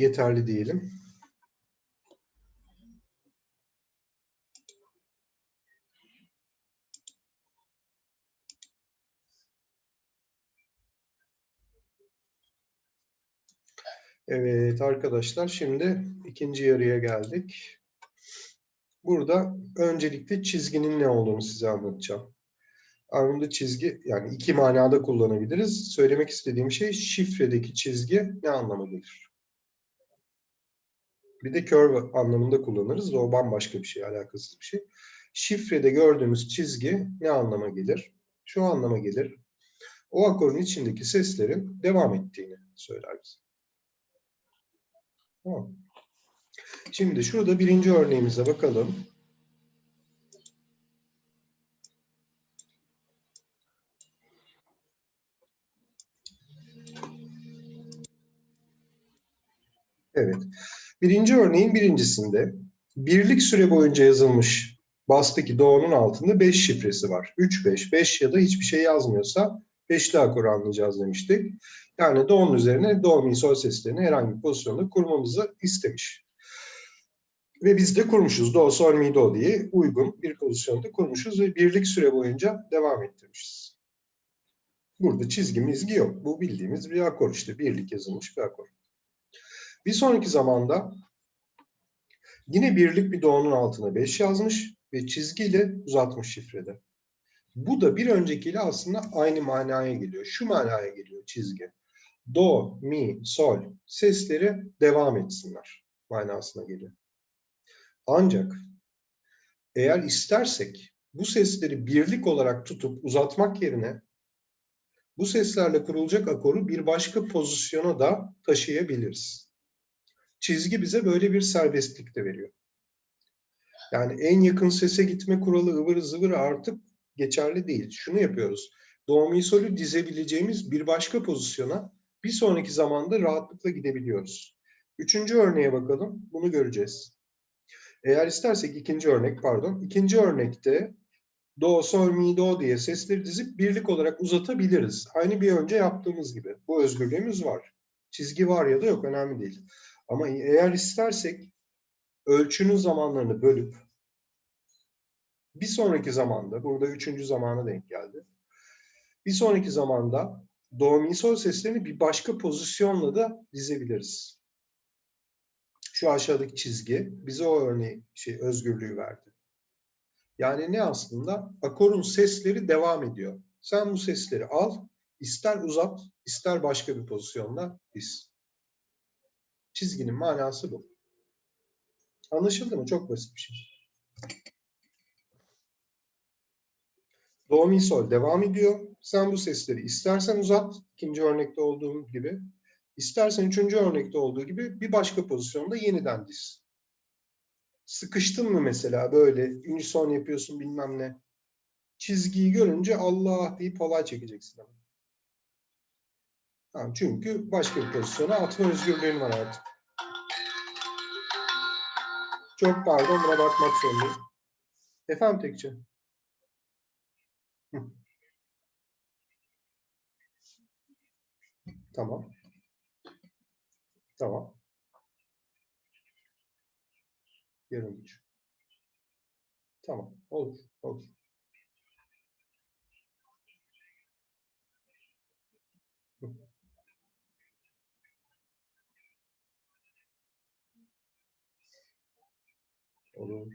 yeterli diyelim. Evet arkadaşlar şimdi ikinci yarıya geldik. Burada öncelikle çizginin ne olduğunu size anlatacağım. Anında çizgi yani iki manada kullanabiliriz. Söylemek istediğim şey şifredeki çizgi ne anlama gelir? Bir de curve anlamında kullanırız. O bambaşka bir şey, alakasız bir şey. Şifrede gördüğümüz çizgi ne anlama gelir? Şu anlama gelir. O akorun içindeki seslerin devam ettiğini söyler bize. Tamam. Şimdi şurada birinci örneğimize bakalım. Evet. Birinci örneğin birincisinde birlik süre boyunca yazılmış bastaki doğunun altında 5 şifresi var. 3, 5, 5 ya da hiçbir şey yazmıyorsa beşli akoru anlayacağız demiştik. Yani do'nun üzerine do, sol seslerini herhangi bir pozisyonda kurmamızı istemiş. Ve biz de kurmuşuz. Do, sol, mi, do diye uygun bir pozisyonda kurmuşuz ve birlik süre boyunca devam ettirmişiz. Burada çizgi mizgi yok. Bu bildiğimiz bir akor işte. Birlik yazılmış bir akor. Bir sonraki zamanda yine birlik bir do'nun altına 5 yazmış ve çizgiyle uzatmış şifrede. Bu da bir öncekiyle aslında aynı manaya geliyor. Şu manaya geliyor çizgi. Do, mi, sol sesleri devam etsinler manasına geliyor. Ancak eğer istersek bu sesleri birlik olarak tutup uzatmak yerine bu seslerle kurulacak akoru bir başka pozisyona da taşıyabiliriz. Çizgi bize böyle bir serbestlik de veriyor. Yani en yakın sese gitme kuralı ıvır zıvır artık geçerli değil. Şunu yapıyoruz. Do, mi, sol'ü dizebileceğimiz bir başka pozisyona bir sonraki zamanda rahatlıkla gidebiliyoruz. Üçüncü örneğe bakalım. Bunu göreceğiz. Eğer istersek ikinci örnek pardon. ikinci örnekte do, sol, mi, do diye sesleri dizip birlik olarak uzatabiliriz. Aynı bir önce yaptığımız gibi. Bu özgürlüğümüz var. Çizgi var ya da yok önemli değil. Ama eğer istersek ölçünün zamanlarını bölüp bir sonraki zamanda, burada üçüncü zamana denk geldi. Bir sonraki zamanda do, mi, sol seslerini bir başka pozisyonla da dizebiliriz. Şu aşağıdaki çizgi bize o örneği, şey, özgürlüğü verdi. Yani ne aslında? Akorun sesleri devam ediyor. Sen bu sesleri al, ister uzat, ister başka bir pozisyonda diz. Çizginin manası bu. Anlaşıldı mı? Çok basit bir şey. Do, mi, sol devam ediyor. Sen bu sesleri istersen uzat, ikinci örnekte olduğum gibi. İstersen üçüncü örnekte olduğu gibi bir başka pozisyonda yeniden diz. Sıkıştın mı mesela böyle unison yapıyorsun bilmem ne. Çizgiyi görünce Allah deyip halay çekeceksin ama. Tamam, çünkü başka bir pozisyona atma özgürlüğün var artık. Çok pardon buna bakmak zorundayım. Efendim Tekçe? Tamam. Tamam. Yarım güç. Tamam. Olur. Olur. Hı. Olur.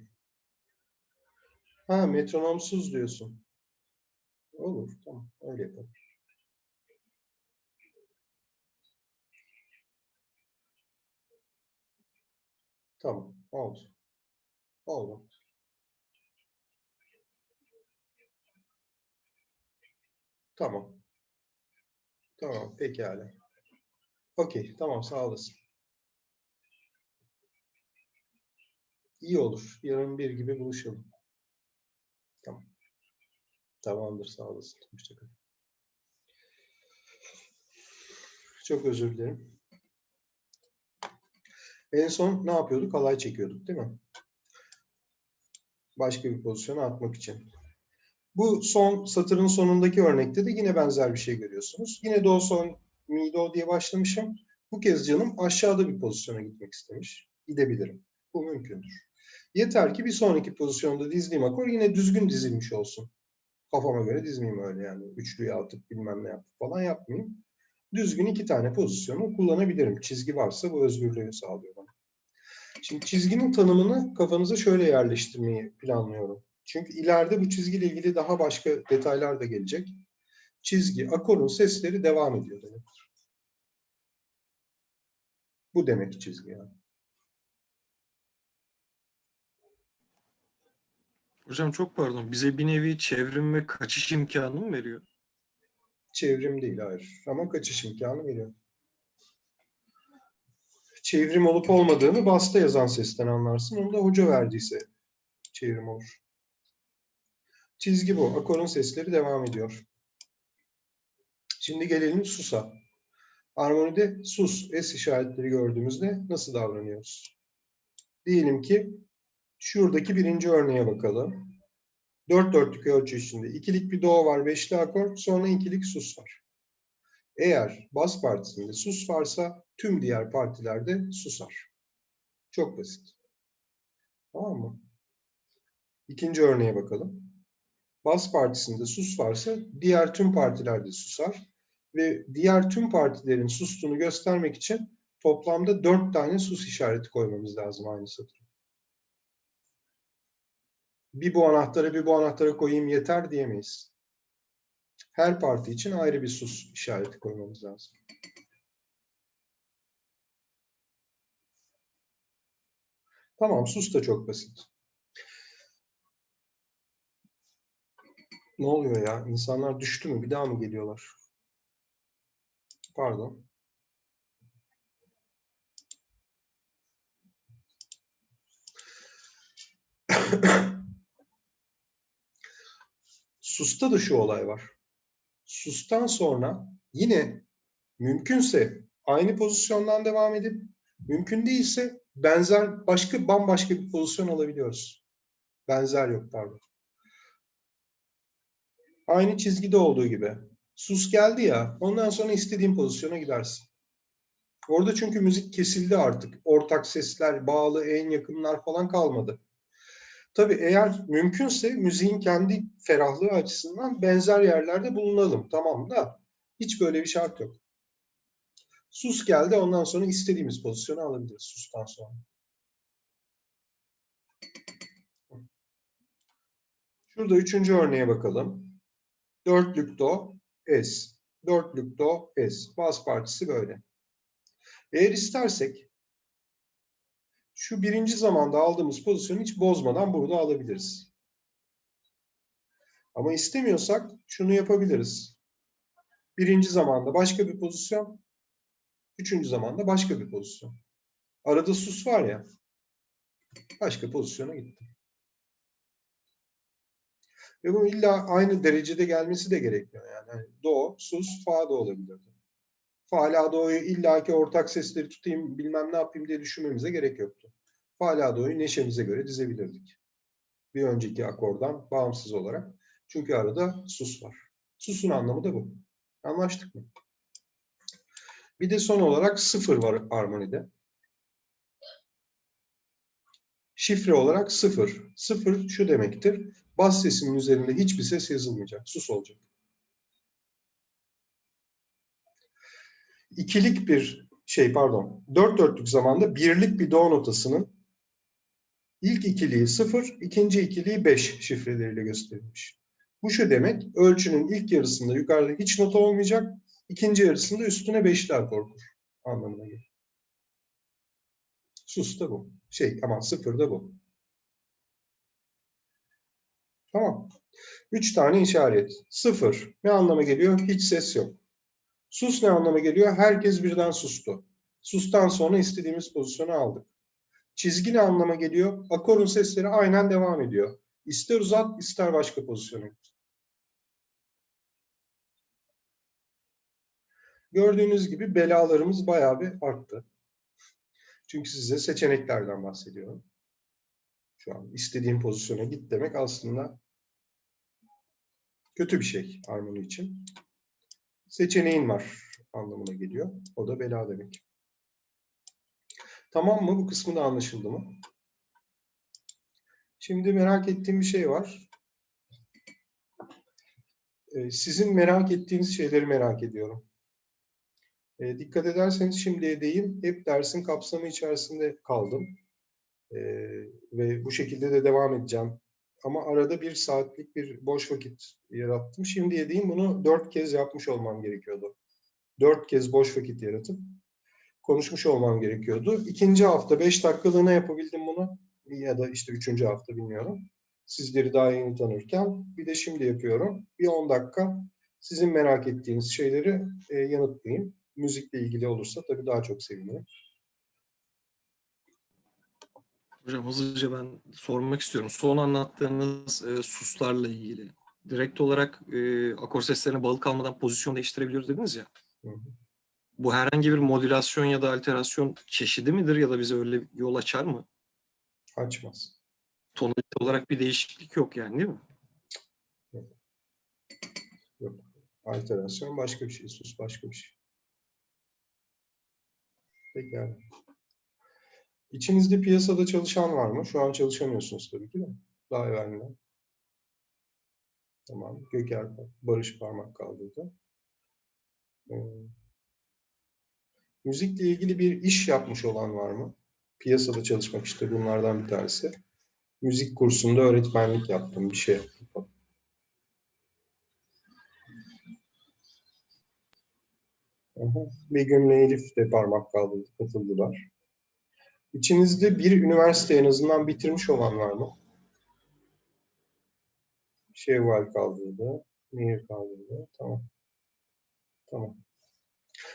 Ha metronomsuz diyorsun. Olur. Tamam. Öyle yapalım. Tamam. Oldu. Oldu. Tamam. Tamam. Pekala. Okey. Tamam. Sağ olasın. İyi olur. Yarın bir gibi buluşalım. Tamam. Tamamdır. Sağ olasın. Hoşçakal. Çok özür dilerim. En son ne yapıyorduk? Halay çekiyorduk değil mi? Başka bir pozisyona atmak için. Bu son satırın sonundaki örnekte de yine benzer bir şey görüyorsunuz. Yine do, sol, mi, do diye başlamışım. Bu kez canım aşağıda bir pozisyona gitmek istemiş. Gidebilirim. Bu mümkündür. Yeter ki bir sonraki pozisyonda dizdiğim akor yine düzgün dizilmiş olsun. Kafama göre dizmeyeyim öyle yani. Üçlüyü atıp bilmem ne yapıp falan yapmayayım. Düzgün iki tane pozisyonu kullanabilirim. Çizgi varsa bu özgürlüğü sağlıyor bana. Şimdi çizginin tanımını kafanıza şöyle yerleştirmeyi planlıyorum. Çünkü ileride bu çizgiyle ilgili daha başka detaylar da gelecek. Çizgi, akorun sesleri devam ediyor demektir. Bu demek çizgi yani. Hocam çok pardon. Bize bir nevi çevrim ve kaçış imkanı mı veriyor? Çevrim değil hayır. Ama kaçış imkanı veriyor. Çevrim olup olmadığını basta yazan sesten anlarsın. Onu da hoca verdiyse çevrim olur. Çizgi bu. Akorun sesleri devam ediyor. Şimdi gelelim susa. Armonide sus, es işaretleri gördüğümüzde nasıl davranıyoruz? Diyelim ki şuradaki birinci örneğe bakalım. Dört dörtlük ölçü içinde ikilik bir do var, beşli akor, sonra ikilik sus var. Eğer bas partisinde sus varsa tüm diğer partilerde susar. Çok basit. Tamam mı? İkinci örneğe bakalım. Bas partisinde sus varsa diğer tüm partilerde susar ve diğer tüm partilerin sustuğunu göstermek için toplamda dört tane sus işareti koymamız lazım aynı satıra. Bir bu anahtara bir bu anahtara koyayım yeter diyemeyiz. Her parti için ayrı bir sus işareti koymamız lazım. Tamam, sus da çok basit. Ne oluyor ya? İnsanlar düştü mü? Bir daha mı geliyorlar? Pardon. Susta da şu olay var. Sustan sonra yine mümkünse aynı pozisyondan devam edip mümkün değilse benzer başka bambaşka bir pozisyon alabiliyoruz. Benzer yok pardon. Aynı çizgide olduğu gibi. Sus geldi ya ondan sonra istediğin pozisyona gidersin. Orada çünkü müzik kesildi artık. Ortak sesler, bağlı, en yakınlar falan kalmadı. Tabii eğer mümkünse müziğin kendi ferahlığı açısından benzer yerlerde bulunalım. Tamam da hiç böyle bir şart yok. Sus geldi ondan sonra istediğimiz pozisyonu alabiliriz sustan sonra. Şurada üçüncü örneğe bakalım. Dörtlük do, es. Dörtlük do, es. Bas partisi böyle. Eğer istersek şu birinci zamanda aldığımız pozisyonu hiç bozmadan burada alabiliriz. Ama istemiyorsak şunu yapabiliriz. Birinci zamanda başka bir pozisyon, üçüncü zamanda başka bir pozisyon. Arada sus var ya, başka pozisyona gitti. Ve bu illa aynı derecede gelmesi de gerekmiyor yani. yani do, sus, fa da olabilir. Fa, la, do'yu illaki ortak sesleri tutayım, bilmem ne yapayım diye düşünmemize gerek yoktu. Fa, la, do'yu neşemize göre dizebilirdik. Bir önceki akordan bağımsız olarak. Çünkü arada sus var. Susun anlamı da bu. Anlaştık mı? Bir de son olarak sıfır var armonide. Şifre olarak sıfır. Sıfır şu demektir. Bas sesinin üzerinde hiçbir ses yazılmayacak. Sus olacak. İkilik bir şey pardon. Dört dörtlük zamanda birlik bir do notasının ilk ikiliği sıfır, ikinci ikiliği beş şifreleriyle gösterilmiş. Bu şu demek, ölçünün ilk yarısında yukarıda hiç nota olmayacak, ikinci yarısında üstüne beşli akor kur anlamına gelir. Sus da bu. Şey aman sıfır da bu. Tamam. Üç tane işaret. Sıfır. Ne anlama geliyor? Hiç ses yok. Sus ne anlama geliyor? Herkes birden sustu. Sustan sonra istediğimiz pozisyonu aldık. Çizgi ne anlama geliyor? Akorun sesleri aynen devam ediyor. İster uzat, ister başka pozisyona. Gördüğünüz gibi belalarımız bayağı bir arttı. Çünkü size seçeneklerden bahsediyorum. Şu an istediğim pozisyona git demek aslında kötü bir şey armoni için. Seçeneğin var anlamına geliyor. O da bela demek. Tamam mı? Bu kısmı da anlaşıldı mı? Şimdi merak ettiğim bir şey var. Ee, Sizin merak ettiğiniz şeyleri merak ediyorum. Ee, Dikkat ederseniz şimdiye değin hep dersin kapsamı içerisinde kaldım. Ee, Ve bu şekilde de devam edeceğim. Ama arada bir saatlik bir boş vakit yarattım. Şimdiye değin bunu dört kez yapmış olmam gerekiyordu. Dört kez boş vakit yaratıp konuşmuş olmam gerekiyordu. İkinci hafta beş dakikalığına yapabildim bunu. Ya da işte üçüncü hafta bilmiyorum. Sizleri daha yeni tanırken bir de şimdi yapıyorum. Bir 10 dakika sizin merak ettiğiniz şeyleri e, yanıtlayayım. Müzikle ilgili olursa tabii daha çok sevinirim. Hocam hızlıca ben sormak istiyorum. Son anlattığınız e, suslarla ilgili. Direkt olarak e, akor seslerine bağlı kalmadan pozisyon değiştirebiliyoruz dediniz ya. Hı hı. Bu herhangi bir modülasyon ya da alterasyon çeşidi midir ya da bize öyle yol açar mı? Açmaz. Tonalite olarak bir değişiklik yok yani değil mi? Yok. Alterasyon başka bir şey, sus başka bir şey. Pekala. İçinizde piyasada çalışan var mı? Şu an çalışamıyorsunuz tabii ki de. Daha evvelden. Tamam. Göker, Barış parmak kaldırdı. Ee, müzikle ilgili bir iş yapmış olan var mı? Piyasada çalışmak işte bunlardan bir tanesi. Müzik kursunda öğretmenlik yaptım bir şey. yaptım. Aha. Begüm'le Elif de parmak kaldırdı, katıldılar. İçinizde bir üniversite en azından bitirmiş olan var mı? Şevval kaldırdı, Nehir kaldırdı. Tamam. Tamam.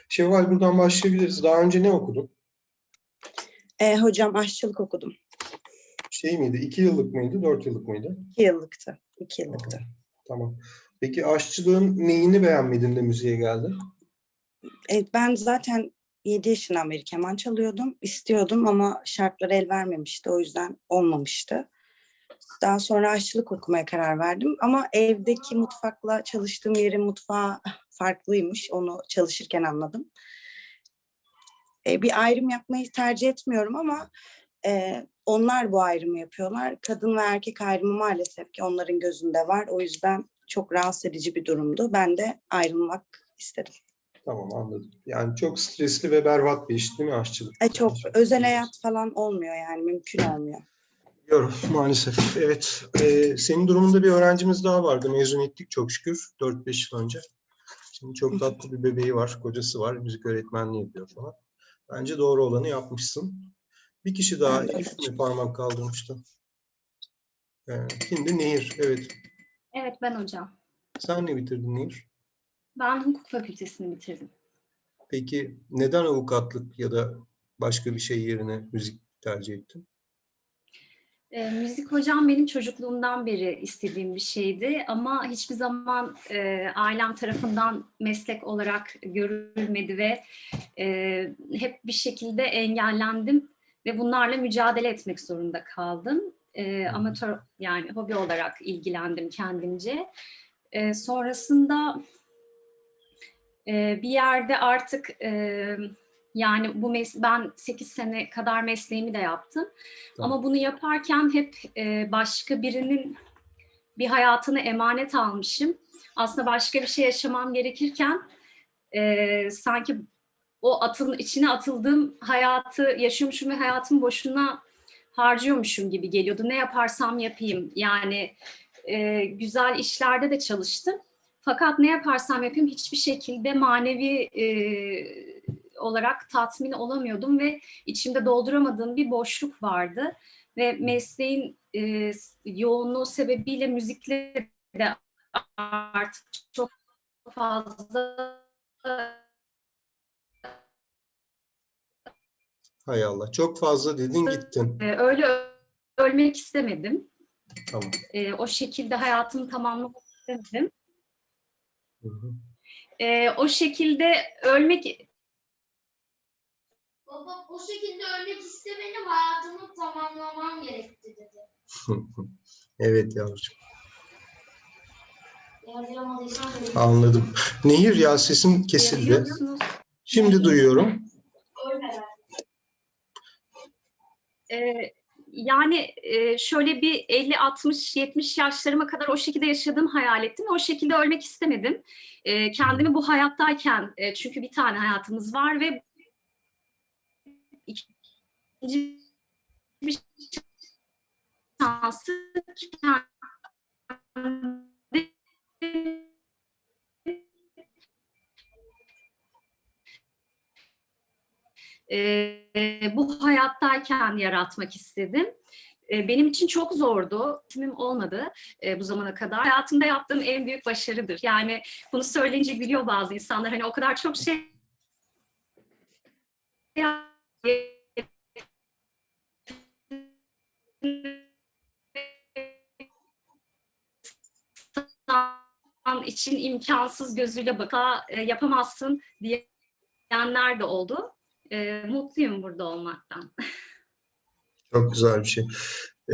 Şevval buradan başlayabiliriz. Daha önce ne okudun? E, hocam aşçılık okudum. Şey miydi? İki yıllık mıydı? Dört yıllık mıydı? İki yıllıktı. İki yıllıktı. Tamam. Peki aşçılığın neyini beğenmedin de müziğe geldin? E, ben zaten 7 yaşından beri keman çalıyordum. istiyordum ama şartlar el vermemişti. O yüzden olmamıştı. Daha sonra aşçılık okumaya karar verdim. Ama evdeki mutfakla çalıştığım yerin mutfağı farklıymış. Onu çalışırken anladım. E, bir ayrım yapmayı tercih etmiyorum ama e, onlar bu ayrımı yapıyorlar. Kadın ve erkek ayrımı maalesef ki onların gözünde var. O yüzden çok rahatsız edici bir durumdu. Ben de ayrılmak istedim. Tamam anladım. Yani çok stresli ve berbat bir iş değil mi aşçılık? E, çok özel hayat falan olmuyor yani mümkün olmuyor. Biliyorum maalesef. Evet. Ee, senin durumunda bir öğrencimiz daha vardı. Mezun ettik çok şükür. 4-5 yıl önce. Şimdi çok tatlı bir bebeği var, kocası var. Müzik öğretmenliği yapıyor falan. Bence doğru olanı yapmışsın. Bir kişi daha mi parmak kaldırmıştı? Ee, şimdi Nehir. Evet. Evet ben hocam. Sen ne bitirdin Nehir? Ben hukuk fakültesini bitirdim. Peki neden avukatlık ya da başka bir şey yerine müzik tercih ettin? Ee, müzik hocam benim çocukluğumdan beri istediğim bir şeydi ama hiçbir zaman e, ailem tarafından meslek olarak görülmedi ve e, hep bir şekilde engellendim ve bunlarla mücadele etmek zorunda kaldım. E, amatör yani hobi olarak ilgilendim kendimce. E, sonrasında e, bir yerde artık e, yani bu mes ben 8 sene kadar mesleğimi de yaptım. Tamam. Ama bunu yaparken hep e, başka birinin bir hayatını emanet almışım. Aslında başka bir şey yaşamam gerekirken e, sanki o atın içine atıldığım hayatı yaşıyormuşum ve hayatımı boşuna harcıyormuşum gibi geliyordu. Ne yaparsam yapayım. Yani e, güzel işlerde de çalıştım. Fakat ne yaparsam yapayım hiçbir şekilde manevi e, olarak tatmin olamıyordum ve içimde dolduramadığım bir boşluk vardı. Ve mesleğin e, yoğunluğu sebebiyle müzikle de artık çok fazla Hay Allah. Çok fazla dedin gittin. e, öyle ölmek istemedim. Tamam. E, o şekilde hayatımı tamamlamak istemedim. Hı hı. E, o şekilde ölmek Baba o şekilde ölmek istemenim hayatımı tamamlamam gerekti dedi. evet yavrucuğum. Anladım. Nehir ya sesin kesildi. Şimdi duyuyorum. Ee, yani e, şöyle bir 50, 60, 70 yaşlarıma kadar o şekilde yaşadığımı hayal ettim. O şekilde ölmek istemedim. Ee, kendimi bu hayattayken, e, çünkü bir tane hayatımız var ve ikinci bir şansı kendi e, bu hayattayken yaratmak istedim. E, benim için çok zordu. Timim olmadı e, bu zamana kadar. Hayatımda yaptığım en büyük başarıdır. Yani bunu söyleyince gülüyor bazı insanlar. Hani o kadar çok şey için imkansız gözüyle baka yapamazsın diyenler de oldu. E, mutluyum burada olmaktan. Çok güzel bir şey.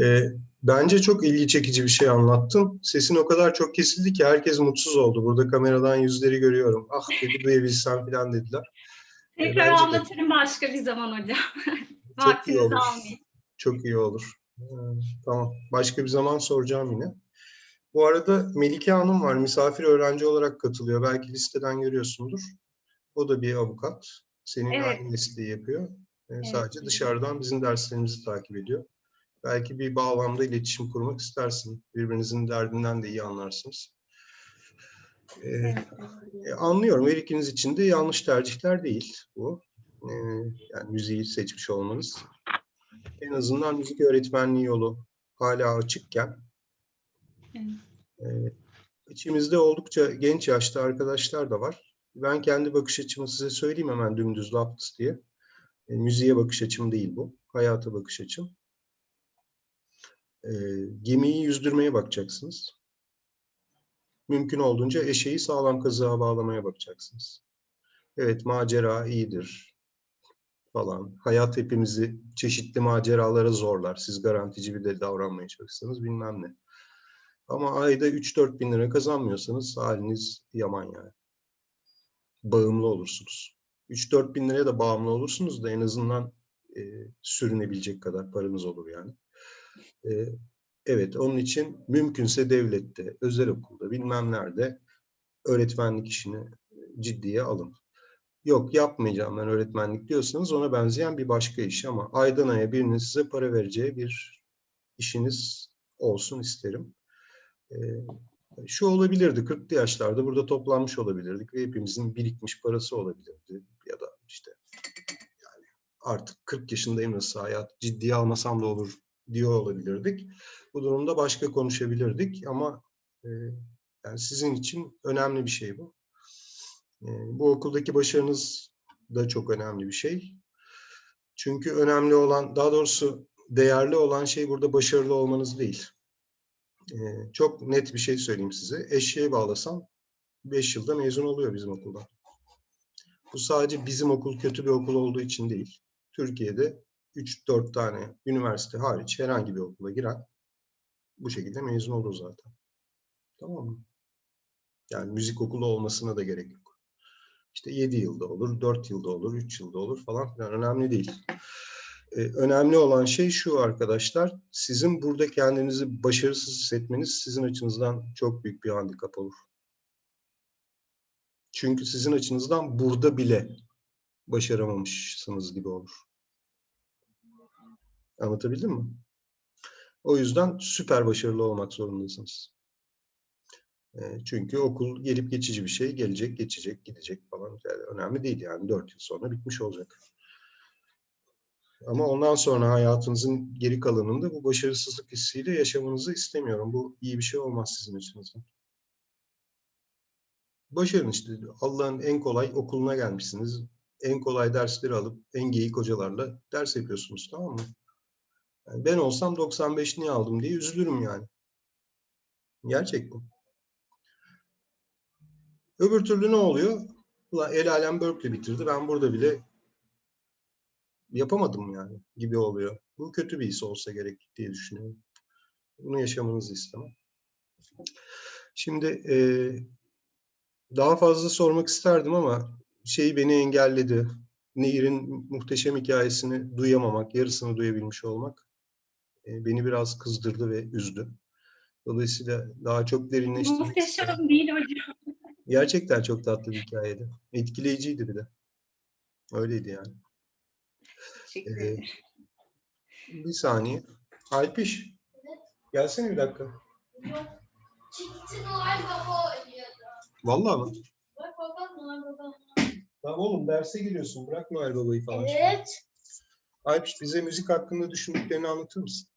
Ee, bence çok ilgi çekici bir şey anlattın. Sesin o kadar çok kesildi ki herkes mutsuz oldu. Burada kameradan yüzleri görüyorum. Ah dedi duyabilsem falan dediler. Tekrar bence de. anlatırım başka bir zaman hocam. Çok iyi olur. almayayım. Çok iyi olur. Ee, Tamam. Başka bir zaman soracağım yine. Bu arada Melike Hanım var. Misafir öğrenci olarak katılıyor. Belki listeden görüyorsundur. O da bir avukat. Senin Evet. aynı mesleği yapıyor. Ee, Evet. Sadece dışarıdan bizim derslerimizi takip ediyor. Belki bir bağlamda iletişim kurmak istersin. Birbirinizin derdinden de iyi anlarsınız. Ee, e, anlıyorum. Her ikiniz için de yanlış tercihler değil bu. Ee, yani müziği seçmiş olmanız. En azından müzik öğretmenliği yolu hala açıkken e, içimizde oldukça genç yaşta arkadaşlar da var. Ben kendi bakış açımı size söyleyeyim hemen dümdüz laps diye. E, müziğe bakış açım değil bu. Hayata bakış açım. E, gemiyi yüzdürmeye bakacaksınız. Mümkün olduğunca eşeği sağlam kazığa bağlamaya bakacaksınız. Evet macera iyidir falan. Hayat hepimizi çeşitli maceralara zorlar. Siz garantici bir de davranmaya çalışsanız bilmem ne. Ama ayda 3-4 bin lira kazanmıyorsanız haliniz yaman yani. Bağımlı olursunuz. 3-4 bin liraya da bağımlı olursunuz da en azından e, sürünebilecek kadar paranız olur yani. E, evet onun için mümkünse devlette, özel okulda bilmem nerede öğretmenlik işini ciddiye alın. Yok yapmayacağım ben öğretmenlik diyorsanız ona benzeyen bir başka iş ama aydan aya birinin size para vereceği bir işiniz olsun isterim. Ee, şu olabilirdi 40'lı yaşlarda burada toplanmış olabilirdik ve hepimizin birikmiş parası olabilirdi ya da işte yani artık 40 yaşındayım nasıl hayat ciddiye almasam da olur diyor olabilirdik. Bu durumda başka konuşabilirdik ama e, yani sizin için önemli bir şey bu. E, bu okuldaki başarınız da çok önemli bir şey. Çünkü önemli olan, daha doğrusu değerli olan şey burada başarılı olmanız değil. Çok net bir şey söyleyeyim size. Eşeğe bağlasam 5 yılda mezun oluyor bizim okulda. Bu sadece bizim okul kötü bir okul olduğu için değil. Türkiye'de 3-4 tane üniversite hariç herhangi bir okula giren bu şekilde mezun olur zaten. Tamam mı? Yani müzik okulu olmasına da gerek yok. İşte 7 yılda olur, 4 yılda olur, 3 yılda olur falan filan önemli değil. Ee, önemli olan şey şu arkadaşlar, sizin burada kendinizi başarısız hissetmeniz sizin açınızdan çok büyük bir handikap olur. Çünkü sizin açınızdan burada bile başaramamışsınız gibi olur. Anlatabildim mi? O yüzden süper başarılı olmak zorundasınız. E, Çünkü okul gelip geçici bir şey. Gelecek, geçecek, gidecek falan. Yani önemli değil yani. Dört yıl sonra bitmiş olacak. Ama ondan sonra hayatınızın geri kalanında bu başarısızlık hissiyle yaşamanızı istemiyorum. Bu iyi bir şey olmaz sizin açınızdan. Başarın işte. Allah'ın en kolay okuluna gelmişsiniz. En kolay dersleri alıp en geyik hocalarla ders yapıyorsunuz tamam mı? Yani ben olsam 95 niye aldım diye üzülürüm yani. Gerçek bu. Öbür türlü ne oluyor? Ulan el alem Berkeley bitirdi. Ben burada bile yapamadım yani gibi oluyor. Bu kötü bir his olsa gerek diye düşünüyorum. Bunu yaşamanızı istemem. Şimdi eee, daha fazla sormak isterdim ama şey beni engelledi. Nehir'in muhteşem hikayesini duyamamak, yarısını duyabilmiş olmak e, beni biraz kızdırdı ve üzdü. Dolayısıyla daha çok derinleştirmek istedim. Muhteşem değil hocam. Gerçekten çok tatlı bir hikayeydi. Etkileyiciydi bir de. Öyleydi yani. Teşekkür Ee, ederim. bir saniye. Alpiş. Gelsene bir dakika. Yok. Çıktı Noel Baba oynuyordu. Vallahi mı? Bak baba Noel Baba. Tamam oğlum derse giriyorsun. Bırak Noel Baba'yı falan. Evet. Alpiş bize müzik hakkında düşündüklerini anlatır mısın?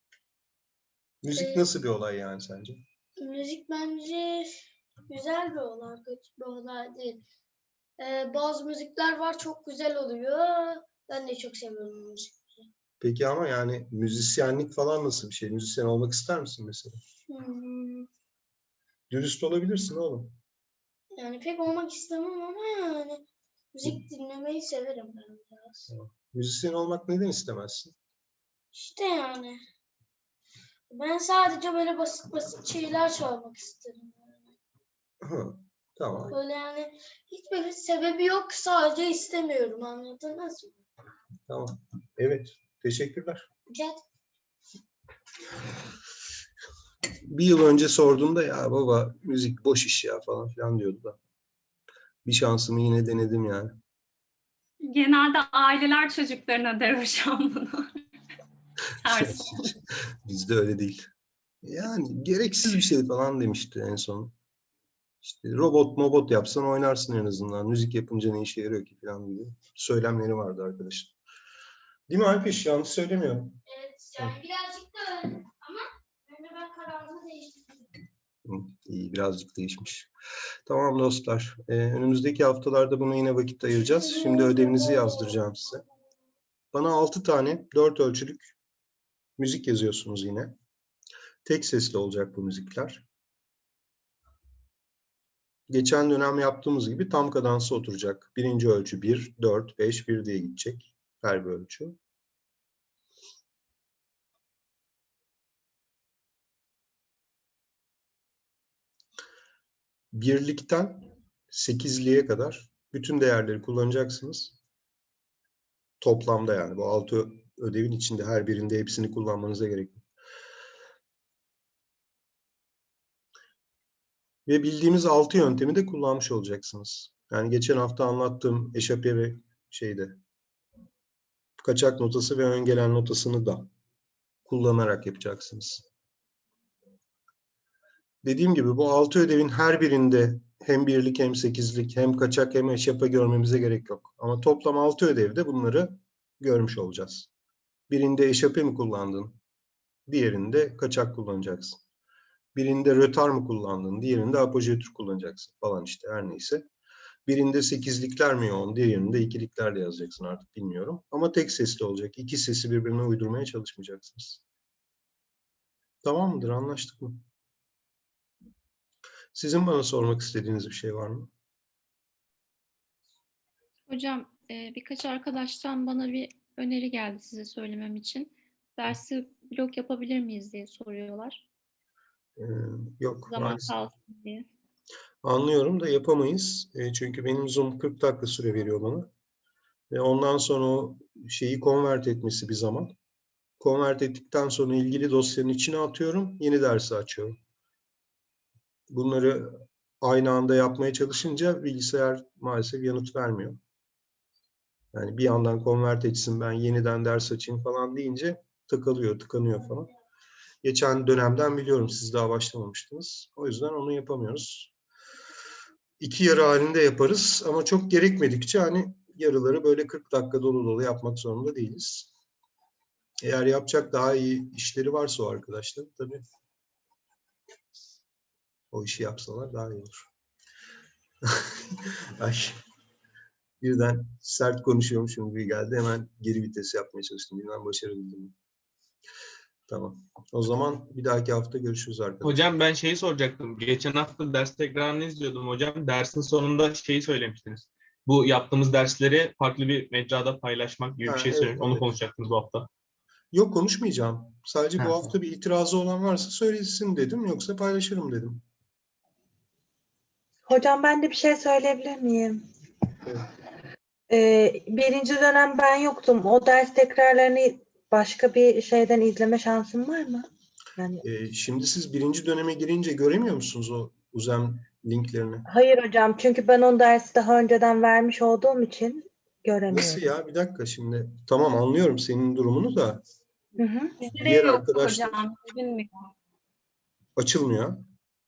Müzik Ee, nasıl bir olay yani sence? Müzik bence güzel bir olay, kötü bir olay değil. Ee, bazı müzikler var çok güzel oluyor. Ben de çok seviyorum müzik. Peki ama yani müzisyenlik falan nasıl bir şey? Müzisyen olmak ister misin mesela? Hmm, Dürüst olabilirsin oğlum. yani pek olmak istemem ama yani müzik dinlemeyi severim ben biraz. Müzisyen olmak neden istemezsin? İşte yani. Ben sadece böyle basit basit şeyler çalmak isterim. Hı, tamam. Böyle yani hiçbir sebebi yok sadece istemiyorum anladınız mı? Tamam. Evet. Teşekkürler. Rica Bir yıl önce sorduğumda ya baba müzik boş iş ya falan filan diyordu da. Bir şansımı yine denedim yani. Genelde aileler çocuklarına der hocam bunu. Ters. Bizde öyle değil. Yani gereksiz bir şey falan demişti en son. İşte robot mobot yapsan oynarsın en azından. Müzik yapınca ne işe yarıyor ki falan gibi söylemleri vardı arkadaşlar. Değil mi Alpiş? Yanlış söylemiyorum. Evet yani birazcık da öyle ama de ben kararımı değiştirdim. İyi, birazcık değişmiş. Tamam dostlar. Ee, önümüzdeki haftalarda buna yine vakit ayıracağız. Şimdi ödevinizi yazdıracağım size. Bana 6 tane 4 ölçülük müzik yazıyorsunuz yine. Tek sesli olacak bu müzikler. Geçen dönem yaptığımız gibi tam kadansı oturacak. Birinci ölçü 1, 4, 5, 1 diye gidecek. Her bir ölçü. birlikten sekizliğe kadar bütün değerleri kullanacaksınız. Toplamda yani bu altı ödevin içinde her birinde hepsini kullanmanıza gerek yok. Ve bildiğimiz altı yöntemi de kullanmış olacaksınız. Yani geçen hafta anlattığım eşapye ve şeyde kaçak notası ve ön gelen notasını da kullanarak yapacaksınız. Dediğim gibi bu altı ödevin her birinde hem birlik hem sekizlik hem kaçak hem eşyapa görmemize gerek yok. Ama toplam altı ödevde bunları görmüş olacağız. Birinde eşyape mi kullandın? Diğerinde kaçak kullanacaksın. Birinde rötar mı kullandın? Diğerinde apojetür kullanacaksın falan işte her neyse. Birinde sekizlikler mi yoğun? Diğerinde ikiliklerle yazacaksın artık bilmiyorum. Ama tek sesli olacak. İki sesi birbirine uydurmaya çalışmayacaksınız. Tamam mıdır? Anlaştık mı? Sizin bana sormak istediğiniz bir şey var mı? Hocam e, birkaç arkadaştan bana bir öneri geldi size söylemem için. Dersi blok yapabilir miyiz diye soruyorlar. Yok. Zaman maalesef. kalsın diye. Anlıyorum da yapamayız. E, çünkü benim Zoom 40 dakika süre veriyor bana. Ve ondan sonra o şeyi convert etmesi bir zaman. Convert ettikten sonra ilgili dosyanın içine atıyorum. Yeni dersi açıyorum. Bunları aynı anda yapmaya çalışınca bilgisayar maalesef yanıt vermiyor. Yani bir yandan convert etsin ben yeniden ders açayım falan deyince tıkalıyor, tıkanıyor falan. Geçen dönemden biliyorum siz daha başlamamıştınız. O yüzden onu yapamıyoruz. İki yarı halinde yaparız ama çok gerekmedikçe hani yarıları böyle 40 dakika dolu dolu yapmak zorunda değiliz. Eğer yapacak daha iyi işleri varsa o arkadaşlar tabii o işi yapsalar daha iyi olur. Ay. Birden sert konuşuyormuşum gibi geldi. Hemen geri vites yapmaya çalıştım. Birden başarabildim. Tamam. O zaman bir dahaki hafta görüşürüz arkadaşlar. Hocam ben şeyi soracaktım. Geçen hafta ders tekrarını izliyordum hocam. Dersin sonunda şeyi söylemiştiniz. Bu yaptığımız dersleri farklı bir mecrada paylaşmak gibi Ha, bir şey evet, söylemiş. Onu evet. konuşacaktınız bu hafta. Yok konuşmayacağım. Sadece bu Ha. hafta bir itirazı olan varsa söylesin dedim. Yoksa paylaşırım dedim. Hocam ben de bir şey söyleyebilir miyim? Evet. Ee, birinci dönem ben yoktum. O ders tekrarlarını başka bir şeyden izleme şansım var mı? Yani Ee, şimdi siz birinci döneme girince göremiyor musunuz o UZEM linklerini? hayır hocam çünkü ben o dersi daha önceden vermiş olduğum için göremiyorum. Nasıl ya? Bir dakika şimdi. Tamam anlıyorum senin durumunu da Hı hı. Bizde Diğer de yok arkadaşlar- hocam. Bilmiyorum. açılmıyor.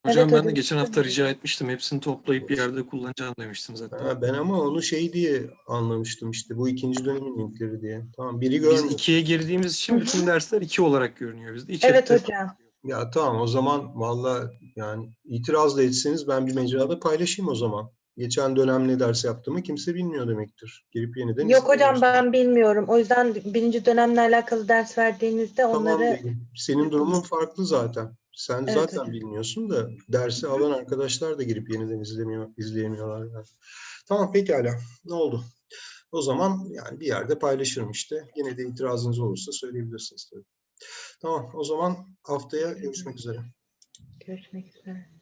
Hocam Evet, ben de geçen hafta rica etmiştim. Hepsini toplayıp bir yerde kullanacağım demiştim zaten. Ha, ben ama onu şey diye anlamıştım işte bu ikinci dönemin linkleri diye. Tamam biri Biz görmüyor. ikiye girdiğimiz için bütün dersler iki olarak görünüyor bizde. Evet İçerikte hocam. Ya tamam o zaman valla yani itiraz da etseniz ben bir mecrada paylaşayım o zaman. Geçen dönem ne ders yaptığımı kimse bilmiyor demektir. Girip yeniden Yok hocam ben bilmiyorum. O yüzden birinci dönemle alakalı ders verdiğinizde Tamam onları Begüm. Senin durumun farklı zaten. Sen Evet zaten hocam. bilmiyorsun da dersi alan arkadaşlar da girip yeniden izlemiyor, izleyemiyorlar. Yani. Tamam pekala. Ne oldu? O zaman yani bir yerde paylaşırım işte. Yine de itirazınız olursa söyleyebilirsiniz tabii. Tamam o zaman haftaya görüşmek üzere. görüşmek üzere.